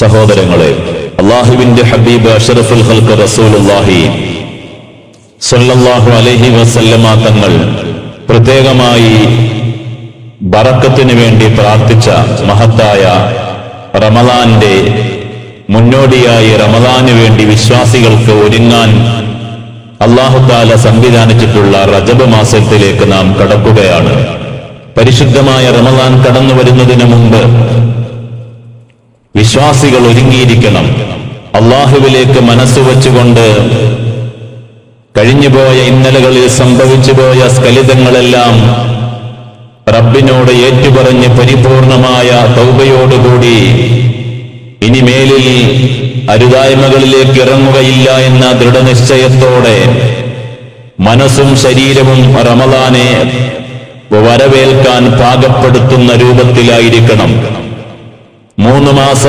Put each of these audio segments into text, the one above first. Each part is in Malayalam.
സഹോദരങ്ങളെ അള്ളാഹുവിന്റെ ഹബീബ് അഷറഫുൽ ഹൽക്ക് റസൂലുല്ലാഹി സല്ലല്ലാഹു അലൈഹി വസല്ലമ തങ്ങൾ പ്രത്യേകമായി ബറക്കത്തിന് വേണ്ടി പ്രാർത്ഥിച്ച മഹത്തായ റമദാന്റെ മുന്നോടിയായി റമദാന് വേണ്ടി വിശ്വാസികൾക്ക് ഒരുങ്ങാൻ അള്ളാഹുദാല സംവിധാനിച്ചിട്ടുള്ള റജബ് മാസത്തിലേക്ക് നാം കടക്കുകയാണ്. പരിശുദ്ധമായ റമദാൻ കടന്നു വരുന്നതിന് മുമ്പ് വിശ്വാസികൾ ഒരുങ്ങിയിരിക്കണം. അള്ളാഹുവിലേക്ക് മനസ്സ് വെച്ചുകൊണ്ട് കഴിഞ്ഞുപോയ ഇന്നലകളിൽ സംഭവിച്ചു പോയ സ്കലിതങ്ങളെല്ലാം റബ്ബിനോട് ഏറ്റുപറഞ്ഞ് പരിപൂർണമായ തൗബയോടുകൂടി ഇനി മേലിൽ അരുതായ്മകളിലേക്ക് ഇറങ്ങുകയില്ല എന്ന ദൃഢനിശ്ചയത്തോടെ മനസ്സും ശരീരവും റമദാനെ വരവേൽക്കാൻ പാകപ്പെടുത്തുന്ന രൂപത്തിലായിരിക്കണം. മൂന്ന് മാസ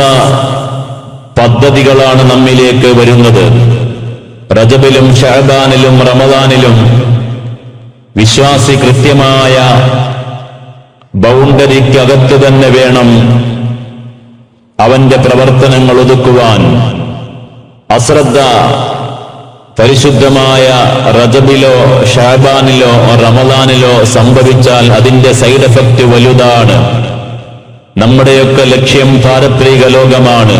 പദ്ധതികളാണ് നമ്മിലേക്ക് വരുന്നത്. റജബിലും ഷഹബാനിലും റമദാനിലും വിശ്വാസി കൃത്യമായ ബൗണ്ടറിക്കകത്ത് തന്നെ വേണം അവന്റെ പ്രവർത്തനങ്ങൾ ഒതുക്കുവാൻ. അശ്രദ്ധ പരിശുദ്ധമായ റജബിലോ ഷാബാനിലോ റമദാനിലോ സംഭവിച്ചാൽ അതിന്റെ സൈഡ് എഫക്റ്റ് വലുതാണ്. നമ്മുടെയൊക്കെ ലക്ഷ്യം പാരത്രിക ലോകമാണ്.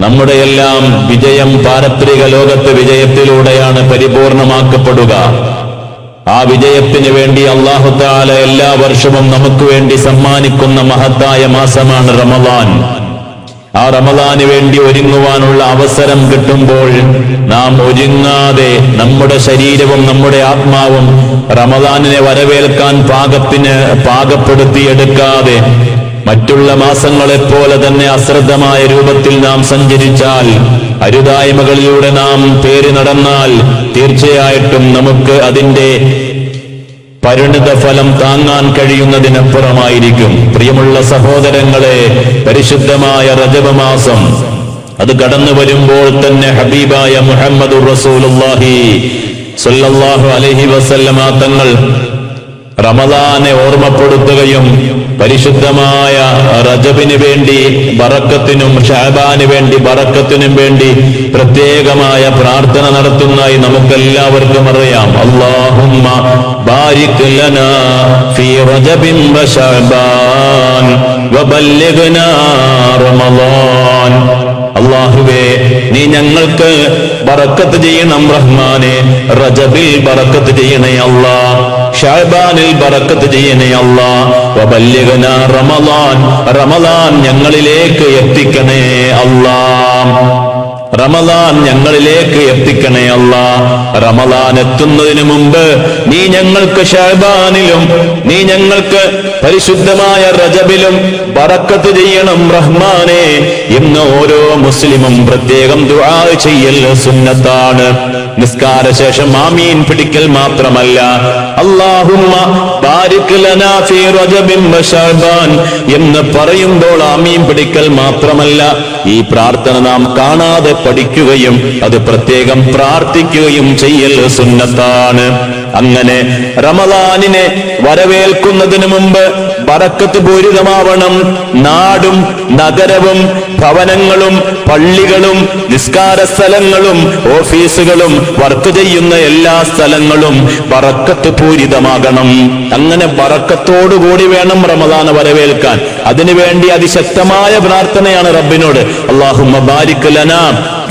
നമ്മുടെയെല്ലാം വിജയം പാരത്രിക ലോകത്ത് വിജയത്തിലൂടെയാണ് പരിപൂർണമാക്കപ്പെടുക. ആ വിജയത്തിന് വേണ്ടി അള്ളാഹു താല എല്ലാ വർഷവും നമുക്ക് വേണ്ടി സമ്മാനിക്കുന്ന മഹത്തായ മാസമാണ് റമദാൻ. ആ റമദാന് വേണ്ടി ഒരുങ്ങുവാനുള്ള അവസരം കിട്ടുമ്പോൾ നാം ഒരുങ്ങാതെ നമ്മുടെ ശരീരവും നമ്മുടെ ആത്മാവും റമദാനിനെ വരവേൽക്കാൻ പാകത്തിന് പാകപ്പെടുത്തിയെടുക്കാതെ മറ്റുള്ള മാസങ്ങളെപ്പോലെ തന്നെ അശ്രദ്ധമായ രൂപത്തിൽ നാം സഞ്ചരിച്ചാൽ അരുതായ്മകളിലൂടെ നാം പേര് നടന്നാൽ തീർച്ചയായിട്ടും നമുക്ക് അതിന്റെ പരിണിത ഫലം താങ്ങാൻ കഴിയുന്നതിനപ്പുറമായിരിക്കും. പ്രിയമുള്ള സഹോദരങ്ങളെ പരിശുദ്ധമായ രജപമാസം മാസം അത് കടന്നു വരുമ്പോൾ തന്നെ ഹബീബായ മുഹമ്മദ് റസൂലുള്ളാഹി സല്ലല്ലാഹു അലൈഹി വസല്ലമ തങ്ങൾ റമദാനെ ഓർമ്മപ്പെടുത്തുകയും പരിശുദ്ധമായ റജബിന് വേണ്ടി ബറക്കത്തിനും ഷാബാന് വേണ്ടി ബറക്കത്തിനും വേണ്ടി പ്രത്യേകമായ പ്രാർത്ഥന നടത്തുന്നതായി നമുക്കെല്ലാവർക്കും അറിയാം. അള്ളാഹുമ്മ ബാരിക് ലനാ ഫീ റജബിൻ വശഅബാൻ വബല്ലിഗ്നാ റമളാൻ അള്ളാഹുവേ നീ ഞങ്ങൾക്ക് ബറക്കത്ത് ചെയ്യണം റഹ്മാനെ. റജബിൽ ബറക്കത്ത് ചെയ്യണേ അള്ളാ. ഷാബാനിൽ ബറക്കത്ത് ചെയ്യണേ അല്ലാ റമലാൻ റമളാൻ ഞങ്ങളിലേക്ക് എത്തിക്കണേ അല്ലാ റമദാൻ ഞങ്ങളിലേക്ക് എത്തിക്കണേ അല്ല. റമദാൻ എത്തുന്നതിന് മുമ്പ് നീ ഞങ്ങൾക്ക് ഷഹബാനിലും നീ ഞങ്ങൾക്ക് പരിശുദ്ധമായ റജബിലും ബറക്കത്ത് ചെയ്യണം റഹ്മാനെ. എന്ന് ഓരോ മുസ്ലിമും പ്രത്യേകം ദുആ ചെയ്യൽ സുന്നത്താണ്. നിസ്കാര ശേഷം ആമീൻ പിടിക്കൽ മാത്രമല്ല. അല്ലാഹുമ്മ ബാരിക് ലനാ ഫീ റജബിൻ വശഅബാൻ എന്ന് പറയുമ്പോൾ ആമീൻ പിടിക്കൽ മാത്രമല്ല. ഈ പ്രാർത്ഥന നാം കാണാതെ പഠിക്കുകയും അത് പ്രത്യേകം പ്രാർത്ഥിക്കുകയും ചെയ്യൽ സുന്നത്താണ്. അങ്ങനെ റമദാനിനെ വരവേൽക്കുന്നതിന് മുമ്പ് പറക്കത്ത് പൂരിതമാവണം. നാടും നഗരവും ഭവനങ്ങളും പള്ളികളും നിസ്കാര സ്ഥലങ്ങളും ഓഫീസുകളും വർക്ക് ചെയ്യുന്ന എല്ലാ സ്ഥലങ്ങളും പറക്കത്ത് പൂരിതമാകണം. അങ്ങനെ ബറക്കത്തോടുകൂടി വേണം റമദാന വരവേൽക്കാൻ. അതിനുവേണ്ടി അതിശക്തമായ പ്രാർത്ഥനയാണ് റബ്ബിനോട്. അള്ളാഹുമ്മ ബാരിക്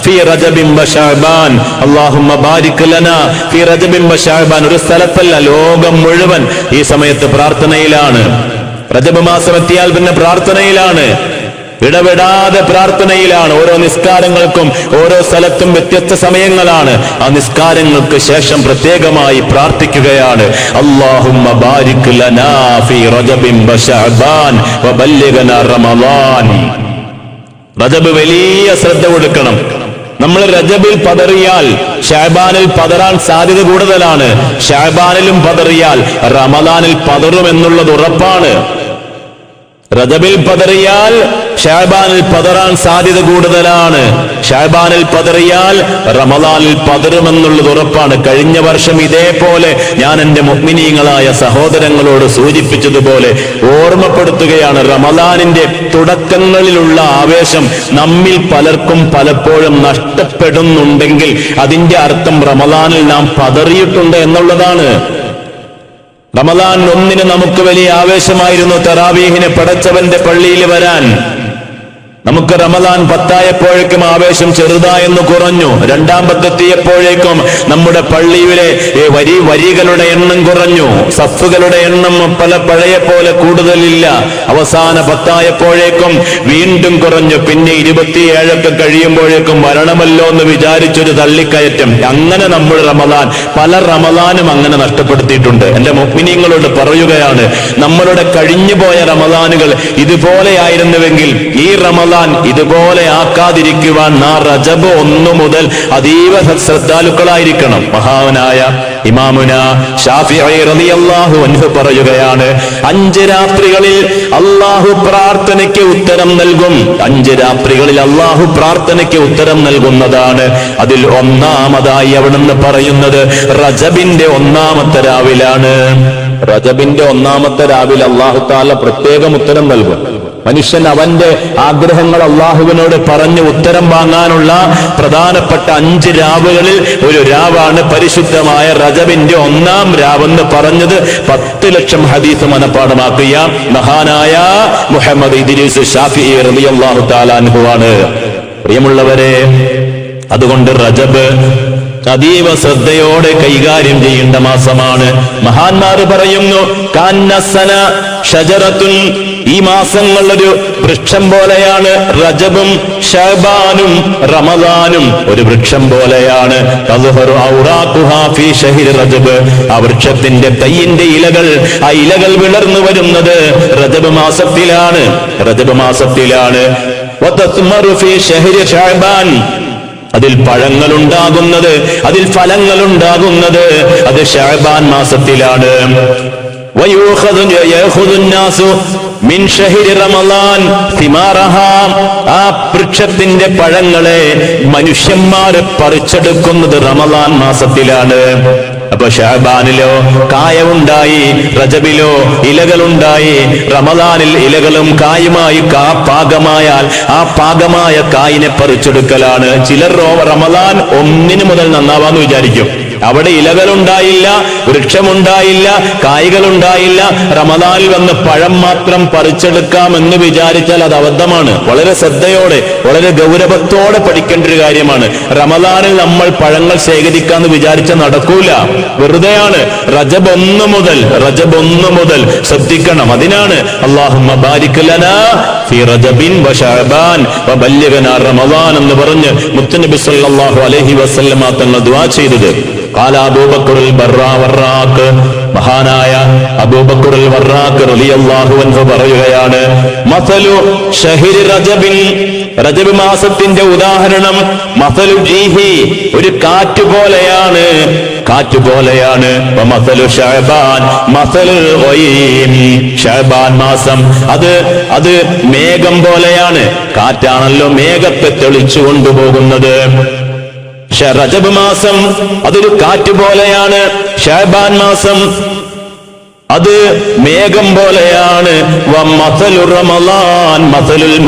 ഫി റജബിൻ വശഅബാൻ അല്ലാഹുമ്മ ബാരിക് ലനാ. ഫി റജബിൻ ഒരു സ്ഥലത്തല്ല ലോകം മുഴുവൻ ഈ സമയത്ത് പ്രാർത്ഥനയിലാണ്. റജബ് മാസം എത്തിയാൽ പിന്നെ പ്രാർത്ഥനയിലാണ്. ഇടപെടാതെ പ്രാർത്ഥനയിലാണ്. ഓരോ നിസ്കാരങ്ങൾക്കും ഓരോ സ്ഥലത്തും വ്യത്യസ്ത സമയങ്ങളാണ്. ആ നിസ്കാരങ്ങൾക്ക് ശേഷം പ്രത്യേകമായി പ്രാർത്ഥിക്കുകയാണ്. അല്ലാഹുമ്മ ബാരിക് ലനാ ഫീ റജബ് വലിയ ശ്രദ്ധ കൊടുക്കണം. നമ്മൾ രജബിൽ പതറിയാൽ ഷാബാനിൽ പതറാൻ സാധ്യത കൂടുതലാണ്. ഷാബാനിലും പതറിയാൽ റമദാനിൽ പതറും എന്നുള്ളത് ഉറപ്പാണ്. റജബിൽ പതറിയാൽ ഷാബാനിൽ പതറാൻ സാധ്യത കൂടുതലാണ്. ഷാബാനിൽ പതറിയാൽ റമദാനിൽ പതറുമെന്നുള്ളത് ഉറപ്പാണ്. കഴിഞ്ഞ വർഷം ഇതേപോലെ ഞാൻ എന്റെ മുഗ്മിനീങ്ങളായ സഹോദരങ്ങളോട് സൂചിപ്പിച്ചതുപോലെ ഓർമ്മപ്പെടുത്തുകയാണ് റമദാനിന്റെ തുടക്കങ്ങളിലുള്ള ആവേശം നമ്മിൽ പലർക്കും പലപ്പോഴും നഷ്ടപ്പെടുന്നുണ്ടെങ്കിൽ അതിന്റെ അർത്ഥം റമദാനിൽ നാം പതറിയിട്ടുണ്ട് എന്നുള്ളതാണ്. റമദാൻ ഒന്നിന് നമുക്ക് വലിയ ആവേശമായിരുന്നു തെറാവീഹിനെ പടച്ചവന്റെ പള്ളിയിൽ വരാൻ. നമുക്ക് റമദാൻ പത്തായപ്പോഴേക്കും ആവേശം ചെറുതായെന്ന് കുറഞ്ഞു. രണ്ടാം പത്തെത്തിയപ്പോഴേക്കും നമ്മുടെ പള്ളിയിലെ വരി വരികളുടെ എണ്ണം കുറഞ്ഞു. സഫുകളുടെ എണ്ണം പല പഴയ പോലെ കൂടുതലില്ല. അവസാന പത്തായപ്പോഴേക്കും വീണ്ടും കുറഞ്ഞു. പിന്നെ ഇരുപത്തിയേഴൊക്കെ കഴിയുമ്പോഴേക്കും വരണമല്ലോ എന്ന് വിചാരിച്ചൊരു തള്ളിക്കയറ്റം. അങ്ങനെ നമ്മൾ റമദാൻ പല റമദാനും അങ്ങനെ നഷ്ടപ്പെടുത്തിയിട്ടുണ്ട്. എന്റെ മുഗ്മിനിങ്ങളോട് പറയുകയാണ് നമ്മളുടെ കഴിഞ്ഞുപോയ റമദാനുകൾ ഇതുപോലെയായിരുന്നുവെങ്കിൽ ഈ റമദാൻ ഇതുപോലെ ആക്കാതിരിക്കുവാൻ നാ റജബ് ഒന്നു മുതൽ അതീവ ശ്രദ്ധാലുക്കളായിരിക്കണം മഹാവനായ ഇമാമുന റളിയല്ലാഹു അൻഹു പറയുകയാണ് അഞ്ച് രാത്രികളിൽ അള്ളാഹു പ്രാർത്ഥനയ്ക്ക് ഉത്തരം നൽകും. അഞ്ച് രാത്രികളിൽ അള്ളാഹു പ്രാർത്ഥനയ്ക്ക് ഉത്തരം നൽകുന്നതാണ് അതിൽ ഒന്നാമതായി അവിടുന്ന് പറയുന്നത് റജബിന്റെ ഒന്നാമത്തെ രാവിലാണ്. റജബിന്റെ ഒന്നാമത്തെ രാവിലെ അള്ളാഹു താല പ്രത്യേകം ഉത്തരം നൽകും. മനുഷ്യൻ അവന്റെ ആഗ്രഹങ്ങൾ അള്ളാഹുവിനോട് പറഞ്ഞ് ഉത്തരം വാങ്ങാനുള്ള പ്രധാനപ്പെട്ട അഞ്ച് രാവുകളിൽ ഒരു രാവാണ് പരിശുദ്ധമായ റജബിന്റെ ഒന്നാം രാവെന്ന് പറഞ്ഞത് പത്ത് ലക്ഷം ഹദീസ് മനപ്പാടമാക്കിയ മഹാനായ മുഹമ്മദ് ഇദ്രീസ് ഷാഫി റളിയല്ലാഹു താലാൻഹുവാണ് പ്രിയമുള്ളവരെ അതുകൊണ്ട് റജബ് അതീവ ശ്രദ്ധയോടെ കൈകാര്യം ചെയ്യേണ്ട മാസമാണ്. മഹാന്മാർ പറയുന്നു കാന്നസന ഷജറത്തുൻ. ഈ മാസങ്ങൾ ഒരു വൃക്ഷം പോലെയാണ്. റജബും ഷബാനും റമദാനും ഒരു വൃക്ഷം പോലെയാണ്. റജബ്. ആ വൃക്ഷത്തിന്റെ തൈയിന്റെ ഇലകൾ ആ ഇലകൾ വിളർന്നു വരുന്നത് റജബ് മാസത്തിലാണ്. റജബ് മാസത്തിലാണ്. അതിൽ പഴങ്ങൾ ഉണ്ടാകുന്നത് അതിൽ ഫലങ്ങൾ ഉണ്ടാകുന്നത് അത് ഷഹബാൻ മാസത്തിലാണ്. മിൻ റമളാൻ ആ വൃക്ഷത്തിന്റെ പഴങ്ങളെ മനുഷ്യന്മാരെ പറിച്ചെടുക്കുന്നത് റമളാൻ മാസത്തിലാണ്. അപ്പൊ ഷഹബാനിലോ കായവുണ്ടായി റജബിലോ ഇലകളുണ്ടായി റമദാനിൽ ഇലകളും കായുമായി കാ പാകമായാൽ ആ പാകമായ കായിനെ പറിച്ചെടുക്കലാണ്. ചിലർ റമദാൻ ഒന്നിനു മുതൽ നന്നാവാന്ന് വിചാരിക്കും. അവിടെ ഇലകളുണ്ടായില്ല വൃക്ഷമുണ്ടായില്ല കായ്കളുണ്ടായില്ല. റമദാനിൽ വന്ന് പഴം മാത്രം പറിച്ചെടുക്കാം എന്ന് വിചാരിച്ചാൽ അത് അബദ്ധമാണ്. വളരെ ശ്രദ്ധയോടെ വളരെ ഗൗരവത്തോടെ പഠിക്കേണ്ട ഒരു കാര്യമാണ്. റമദാനിൽ നമ്മൾ പഴങ്ങൾ ശേഖരിക്കാന്ന് വിചാരിച്ച നടക്കൂല. വെറുതെയാണ്. റജബ് ഒന്ന് മുതൽ റജബ് ഒന്ന് മുതൽ ശ്രദ്ധിക്കണം. അതിനാണ് ലനാ ഫി റജബിൻ വ ശഅബാൻ വ ബല്ലിഗ്നാ റമദാൻ എന്ന് പറഞ്ഞ് മുത്തുനബി സല്ലല്ലാഹു അലൈഹി വസല്ലമ തങ്ങൾ ദുആ ചെയ്തത് قال അബൂ ബക്കറുൽ ബർറാ വറാഖ് മഹാനായ അബൂബക്കറുൽ വറാഖ് റളിയല്ലാഹു അൻഹു പറയുകയാണ് മസലു ഷഹരി റജബിൻ റജബ് മാസത്തിന്റെ ഉദാഹരണം മസലു ജീഹി ഒരു കാറ്റ് പോലെയാണ് കാറ്റ് പോലെയാണ്. മാസം അത് അത് മേഘം പോലെയാണ്. കാറ്റാണല്ലോ മേഘത്തെ തെളിച്ചു കൊണ്ടുപോകുന്നത്. റജബ് മാസം അതൊരു കാറ്റ് പോലെയാണ്. ഷാബാൻ മാസം അത് മേഘം പോലെയാണ്. മസലുൽ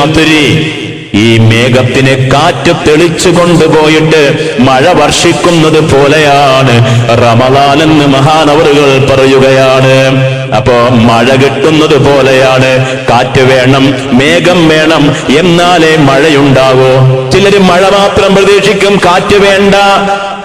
ഈ മേഘത്തിനെ കാറ്റ് തെളിച്ചു കൊണ്ടുപോയിട്ട് മഴ വർഷിക്കുന്നത് പോലെയാണ് റമദാൻ എന്ന് മഹാനവറുകൾ പറയുകയാണ്. അപ്പോ മഴ കിട്ടുന്നത് പോലെയാണ്. കാറ്റ് വേണം മേഘം വേണം. എന്നാലേ മഴയുണ്ടാവോ. ചിലര് മഴ മാത്രം പ്രതീക്ഷിക്കും കാറ്റ് വേണ്ട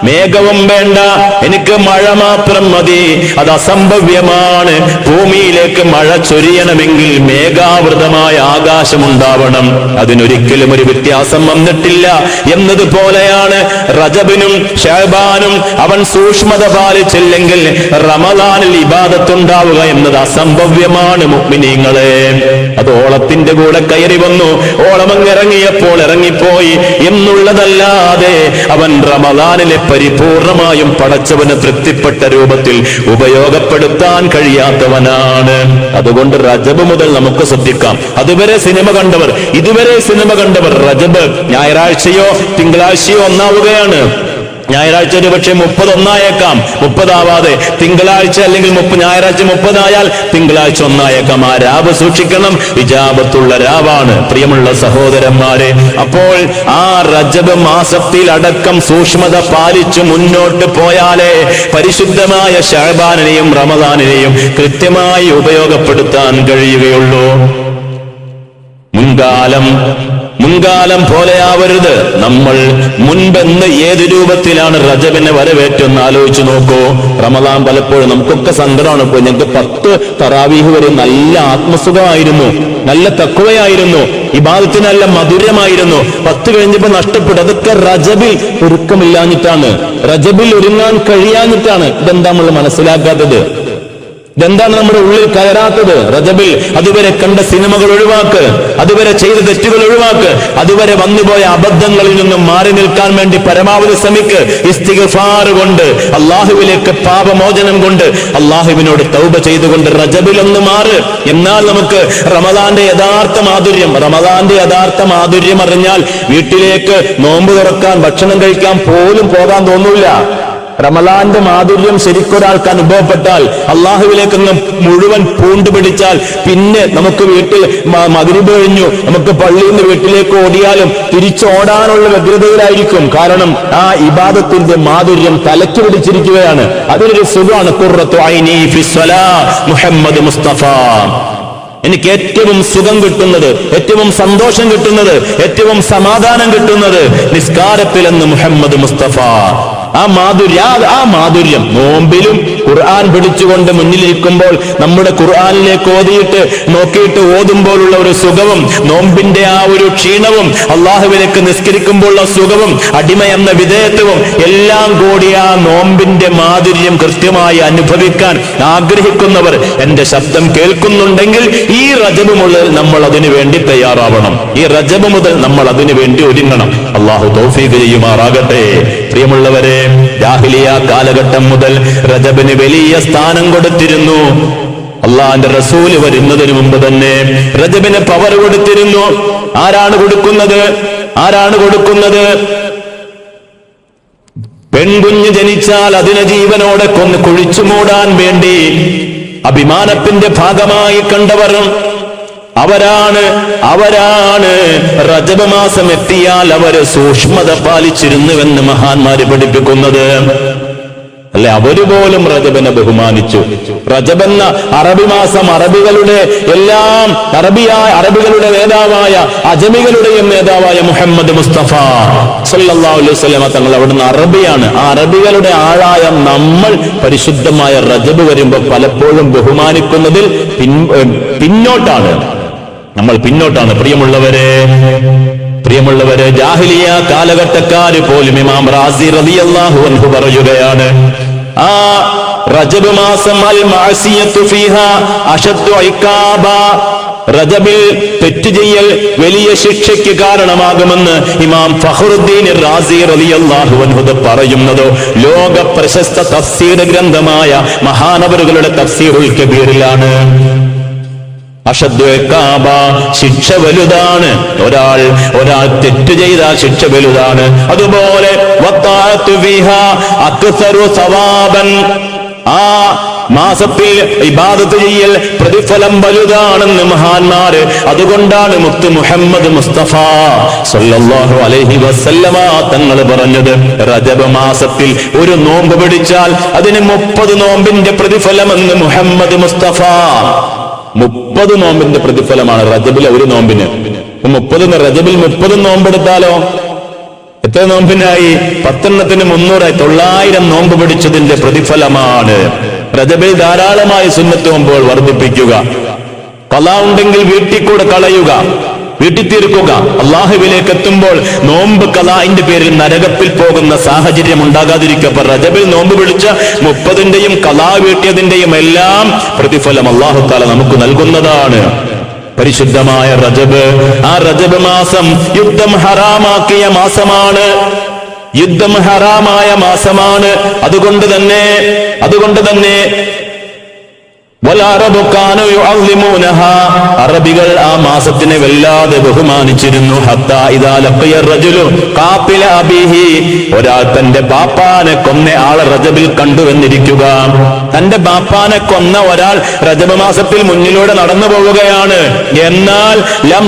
മേഘവും വേണ്ട. എനിക്ക് മഴ മാത്രം മതി. അത് അസംഭവ്യമാണ്. ഭൂമിയിലേക്ക് മഴ ചൊരിയണമെങ്കിൽ മേഘാവൃതമായ ആകാശമുണ്ടാവണം അതിനൊരിക്കലും ഒരു വ്യത്യാസം വന്നിട്ടില്ല. എന്നതുപോലെയാണ് റജബിനും ഷഹബാനും അവൻ സൂക്ഷ്മത പാലിച്ചില്ലെങ്കിൽ റമദാനിൽ ഇബാദത്തുണ്ടാവുക എന്നത് അസംഭവ്യമാണ് മുഗ്മിനീങ്ങളെ. അത് ഓളത്തിന്റെ കൂടെ കയറി വന്നു. ഓളമങ് ഇറങ്ങിയപ്പോൾ ഇറങ്ങിപ്പോയി. എന്നുള്ളതല്ലാതെ അവൻ റമദാനിലെ പരിപൂർണമായും പടച്ചവന് തൃപ്തിപ്പെട്ട രൂപത്തിൽ ഉപയോഗപ്പെടുത്താൻ കഴിയാത്തവനാണ്. അതുകൊണ്ട് റജബ് മുതൽ നമുക്ക് ശ്രദ്ധിക്കാം. അതുവരെ സിനിമ കണ്ടവർ ഇതുവരെ സിനിമ കണ്ടവർ റജബ് ഞായറാഴ്ചയോ തിങ്കളാഴ്ചയോ ഒന്നാവുകയാണ്. ഞായറാഴ്ച ഒരു പക്ഷേ മുപ്പത് ഒന്നായേക്കാം മുപ്പതാവാതെ തിങ്കളാഴ്ച അല്ലെങ്കിൽ ഞായറാഴ്ച മുപ്പതായാൽ തിങ്കളാഴ്ച ഒന്നായേക്കാം. ആ രാവ് സൂക്ഷിക്കണം. വിജാപത്തുള്ള രാവാണ്. പ്രിയമുള്ള സഹോദരന്മാരെ അപ്പോൾ ആ റജബ് മാസത്തിൽ അടക്കം സൂക്ഷ്മത പാലിച്ചു മുന്നോട്ട് പോയാലേ പരിശുദ്ധമായ ഷഹബാനിനെയും റമദാനിനെയും കൃത്യമായി ഉപയോഗപ്പെടുത്താൻ കഴിയുകയുള്ളൂ. മുൻകാലം മുൻകാലം പോലെയാവരുത്. നമ്മൾ മുൻപെന്ന് ഏത് രൂപത്തിലാണ് റജബിനെ വരവേറ്റെന്ന് ആലോചിച്ചു നോക്കൂ. റമദാൻ പലപ്പോഴും നമുക്കൊക്കെ സങ്കടമാണ്. ഇപ്പോൾ ഞങ്ങൾക്ക് പത്ത് തറാവീഹ് വരെ നല്ല ആത്മസുഖമായിരുന്നു. നല്ല തക്കുവയായിരുന്നു ഇബാദത്തിന് നല്ല മധുരമായിരുന്നു. പത്ത് കഴിഞ്ഞപ്പോൾ നഷ്ടപ്പെട്ടു. അതൊക്കെ റജബിൽ ഒരുക്കമില്ലാഞ്ഞിട്ടാണ്. റജബിൽ ഒരുങ്ങാൻ കഴിയാഞ്ഞിട്ടാണ്. ഇതെന്താ നമ്മൾ മനസ്സിലാക്കാത്തത്? ഇതെന്താണ് നമ്മുടെ ഉള്ളിൽ കയറാത്തത്? റജബിൽ അതുവരെ കണ്ട സിനിമകൾ ഒഴിവാക്ക്. അതുവരെ ചെയ്ത തെറ്റുകൾ ഒഴിവാക്ക്. അതുവരെ വന്നുപോയ അബദ്ധങ്ങളിൽ നിന്നും മാറി നിൽക്കാൻ വേണ്ടി പരമാവധി ശ്രമിക്ക്. ഇസ്തിഗഫാർ കൊണ്ട് അള്ളാഹുവിലേക്ക് പാപമോചനം കൊണ്ട് അള്ളാഹുവിനോട് തൗബ ചെയ്തുകൊണ്ട് റജബിൽ ഒന്ന് മാറ്. എന്നാൽ നമുക്ക് റമദാന്റെ യഥാർത്ഥ മാധുര്യം റമദാന്റെ യഥാർത്ഥ മാധുര്യം അറിഞ്ഞാൽ വീട്ടിലേക്ക് നോമ്പ് തുറക്കാൻ ഭക്ഷണം കഴിക്കാൻ പോലും പോകാൻ തോന്നൂല. റമലാന്റെ മാധുര്യം ശരിക്കൊരാൾക്ക് അനുഭവപ്പെട്ടാൽ അള്ളാഹുവിലേക്ക് മുഴുവൻ മുഴുവൻ പൂണ്ടുപിടിച്ചാൽ പിന്നെ നമുക്ക് വീട്ടിൽ മകരി കഴിഞ്ഞു നമുക്ക് പള്ളിയിൽ നിന്ന് വീട്ടിലേക്ക് ഓടിയാലും തിരിച്ചോടാനുള്ള വ്യഗ്രതയിലായിരിക്കും. കാരണം ആ ഇബാദത്തിന്റെ മാധുര്യം തലയ്ക്ക് പിടിച്ചിരിക്കുകയാണ്. അതിനൊരു സുഖമാണ് മുഹമ്മദ് മുസ്തഫ. എനിക്ക് ഏറ്റവും സുഖം കിട്ടുന്നത് ഏറ്റവും സന്തോഷം കിട്ടുന്നത് ഏറ്റവും സമാധാനം കിട്ടുന്നത് നിസ്കാരത്തിലെന്ന് മുഹമ്മദ് മുസ്തഫ. ആ മാധുര്യ ആ- മാധുര്യം. നോമ്പിലും ഖുർആൻ പിടിച്ചുകൊണ്ട് മുന്നിലേക്കുമ്പോൾ നമ്മുടെ ഖുർആനിലേക്ക് ഓതിയിട്ട് നോക്കിയിട്ട് ഓതുമ്പോഴുള്ള ഒരു സുഖവും നോമ്പിന്റെ ആ ഒരു ക്ഷീണവും അള്ളാഹുവിലേക്ക് നിസ്കരിക്കുമ്പോഴുള്ള സുഖവും അടിമ എന്ന വിധേയത്വവും എല്ലാം കൂടി ആ നോമ്പിന്റെ മാധുര്യം കൃത്യമായി അനുഭവിക്കാൻ ആഗ്രഹിക്കുന്നവർ എന്റെ ശബ്ദം കേൾക്കുന്നുണ്ടെങ്കിൽ ഈ റജബ് മുതൽ നമ്മൾ അതിനു വേണ്ടി തയ്യാറാവണം. ഈ റജബ് മുതൽ നമ്മൾ അതിനു വേണ്ടി ഒരുങ്ങണം. അള്ളാഹു തൗഫീഖ് ചെയ്യുമാറാകട്ടെ. പ്രിയമുള്ളവരെ ജാഹിലിയ കാലഘട്ടം മുതൽ രജബിന് വലിയ സ്ഥാനം കൊടുത്തിരുന്നു. അള്ളാന്റെ റസൂൽ വരുന്നതിന് മുമ്പ് തന്നെ രജബിന് പവർ കൊടുത്തിരുന്നു. ആരാണ് കൊടുക്കുന്നത്? ആരാണ് കൊടുക്കുന്നത്? പെൺകുഞ്ഞ് ജനിച്ചാൽ അതിനെ ജീവനോടെ കൊന്ന് കുഴിച്ചു മൂടാൻ വേണ്ടി അഭിമാനത്തിന്റെ ഭാഗമായി കണ്ടവർ അവരാണ് അവരാണ് രജപമാസം മാസം എത്തിയാൽ അവർ സൂക്ഷ്മത പാലിച്ചിരുന്നുവെന്ന് മഹാന്മാര് പഠിപ്പിക്കുന്നത്. അല്ലെ? അവർ പോലും റജബനെ ബഹുമാനിച്ചു. റജബെന്ന അറബി മാസം അറബികളുടെ എല്ലാം അറബിയായ അറബികളുടെ നേതാവായ അജമികളുടെയും നേതാവായ മുഹമ്മദ് മുസ്തഫ വസല്ലമ തങ്ങൾ അവിടുന്ന് അറബിയാണ്. ആ അറബികളുടെ ആളായ നമ്മൾ പരിശുദ്ധമായ റജബ് വരുമ്പോൾ പലപ്പോഴും ബഹുമാനിക്കുന്നതിൽ പിന്നോട്ടാണ്. നമ്മൾ പിന്നോട്ടാണ്. പ്രിയമുള്ളവരെ പ്രിയമുള്ളവരെ ജാഹിലിയ കാലഘട്ടക്കാര് പോലും ഇമാം റാസി റളിയല്ലാഹു അൻഹു പറയുകയാണ് ആ റജബ് മാസം അൽ ഫീഹ റജബിൽ തെറ്റ് ചെയ്യൽ വലിയ ശിക്ഷയ്ക്ക് കാരണമാകുമെന്ന് ഇമാം ഫഹറുദ്ദീൻ റാസി റളിയല്ലാഹു അൻഹു പറയുന്നത് ലോക പ്രശസ്ത തഫ്സീർ ഗ്രന്ഥമായ മഹാനവറുകളുടെ തഫ്സീറുൽ കബീറിലാണ്. അഷദ്വേക്കാബ ശിക്ഷ വലുതാണ്. ഒരാൾ ഒരാൾ തെറ്റ് ചെയ്ത ശിക്ഷ വലുതാണ്. അതുപോലെ ആ മാസത്തിൽ ഇബാദത്ത് ചെയ്യൽ പ്രതിഫലം വലുതാണെന്ന് മഹാന്മാര് അതുകൊണ്ടാണ് മുത്ത് മുഹമ്മദ് മുസ്തഫ സല്ലല്ലാഹു അലൈഹി വസല്ലമ തങ്ങൾ പറഞ്ഞത്. റജബ മാസത്തിൽ ഒരു നോമ്പ് പിടിച്ചാൽ അതിന് മുപ്പത് നോമ്പിന്റെ പ്രതിഫലമെന്ന് മുഹമ്മദ് മുസ്തഫ മുപ്പത് നോമ്പിന്റെ പ്രതിഫലമാണ് റജബിലെ ഒരു നോമ്പിന്. മുപ്പത് റജബിൽ മുപ്പത് നോമ്പെടുത്താലോ എത്ര നോമ്പിനായി? പത്തെണ്ണത്തിന് മുന്നൂറായി. തൊള്ളായിരം നോമ്പ് പിടിച്ചതിന്റെ പ്രതിഫലമാണ്. റജബിൽ ധാരാളമായി സുന്നത്ത് നോമ്പുകൾ വർദ്ധിപ്പിക്കുക. കല ഉണ്ടെങ്കിൽ വീട്ടിൽ കൂടെ കളയുക. വീട്ടിൽ തീർക്കുക അള്ളാഹുവിലേക്ക് എത്തുമ്പോൾ നോമ്പ് കലാന്റെ പേരിൽ നരകത്തിൽ പോകുന്ന സാഹചര്യം ഉണ്ടാകാതിരിക്കുക. അപ്പൊ റജബിൽ നോമ്പ് വിളിച്ച മുപ്പതിന്റെയും കലാ വീട്ടിയതിന്റെയും എല്ലാം പ്രതിഫലം അള്ളാഹു താല നമുക്ക് നൽകുന്നതാണ്. പരിശുദ്ധമായ റജബ്. ആ റജബ് മാസം യുദ്ധം ഹറാമാക്കിയ മാസമാണ്. യുദ്ധം ഹറാമായ മാസമാണ്. അതുകൊണ്ട് തന്നെ അതുകൊണ്ട് തന്നെ. അറബികൾ ആ മാസത്തിനെ വല്ലാതെ ബഹുമാനിച്ചിരുന്നു. ഖാത്തില അബീഹി. ഒരാൾ തന്റെ ബാപ്പാനെ കൊന്ന ആളെ റജബിൽ കണ്ടുവെന്നിരിക്കുക തന്റെ ബാപ്പാനെ കൊന്ന ഒരാൾ റജബ് മാസത്തിൽ മുന്നിലൂടെ നടന്നു പോവുകയാണ്. എന്നാൽ ലം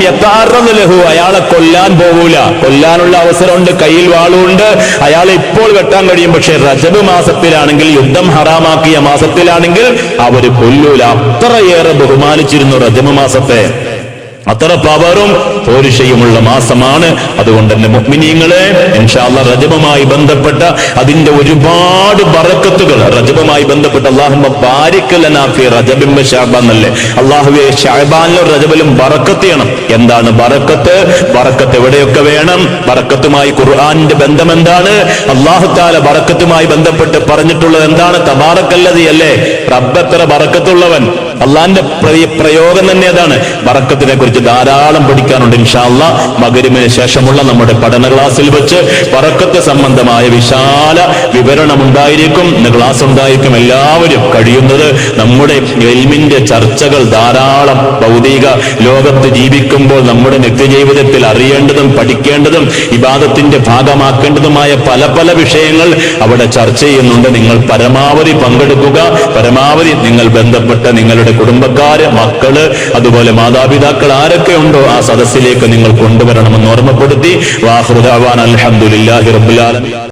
ലഹു അയാളെ കൊല്ലാൻ പോകൂല കൊല്ലാനുള്ള അവസരമുണ്ട് കയ്യിൽ വാളുണ്ട്. അയാളെ ഇപ്പോൾ വെട്ടാൻ കഴിയും. പക്ഷെ റജബ് മാസത്തിലാണെങ്കിൽ യുദ്ധം ഹറാമാക്കിയ മാസത്തിലാണെങ്കിൽ അവർ കൊല്ലൂല അത്രയേറെ ബഹുമാനിച്ചിരുന്നു റജമ മാസത്തെ അത്ര പവറും പോരുഷയുമുള്ള മാസമാണ്. അതുകൊണ്ട് തന്നെ മുഗ്മിനീങ്ങളെ ഇൻഷാല്ല രജപമായി ബന്ധപ്പെട്ട അതിന്റെ ഒരുപാട് ബറക്കത്തുകൾ രജപമായി ബന്ധപ്പെട്ട അള്ളാഹുമ്മ ബാരിക്കലനാഫി ഷാബാനിലും റജബിലും ബറക്കത്ത് ചെയ്യണം എന്താണ് ബറക്കത്ത്? ബറക്കത്ത് എവിടെയൊക്കെ വേണം? ബറക്കത്തുമായി ഖുർആാനിന്റെ ബന്ധം എന്താണ് അള്ളാഹു താല ബറക്കത്തുമായി ബന്ധപ്പെട്ട് പറഞ്ഞിട്ടുള്ളത് എന്താണ്? തബാറക്കല്ലതി അല്ലേ? റബ്ബത്ര ബറക്കത്തുള്ളവൻ? അള്ളാന്റെ പ്രയോഗം തന്നെ അതാണ്. ബറക്കത്തിനെ കുറിച്ച് ധാരാളം പഠിക്കാനുണ്ട് ഇൻഷാല്ല മകരുമിന് ശേഷമുള്ള നമ്മുടെ പഠന ക്ലാസ്സിൽ വെച്ച് ബറക്കത്ത് സംബന്ധമായ വിശാല വിവരണം ഉണ്ടായിരിക്കും ക്ലാസ് ഉണ്ടായിരിക്കും എല്ലാവരും കഴിയുന്നത്. നമ്മുടെ എൽമിന്റെ ചർച്ചകൾ ധാരാളം ഭൗതിക ലോകത്ത് ജീവിക്കുമ്പോൾ നമ്മുടെ നിത്യജീവിതത്തിൽ അറിയേണ്ടതും പഠിക്കേണ്ടതും വിവാദത്തിന്റെ ഭാഗമാക്കേണ്ടതുമായ പല പല വിഷയങ്ങൾ അവിടെ ചർച്ച ചെയ്യുന്നുണ്ട്. നിങ്ങൾ പരമാവധി പങ്കെടുക്കുക. പരമാവധി നിങ്ങൾ ബന്ധപ്പെട്ട നിങ്ങളുടെ കുടുംബക്കാര് മക്കൾ അതുപോലെ മാതാപിതാക്കൾ ആരൊക്കെ ഉണ്ടോ ആ സദസ്സിലേക്ക് നിങ്ങൾ കൊണ്ടുവരണമെന്ന് ഓർമ്മപ്പെടുത്തി. വാഹൃദാവാൻ അലഹമുല്ലാഹി റബുലാലമി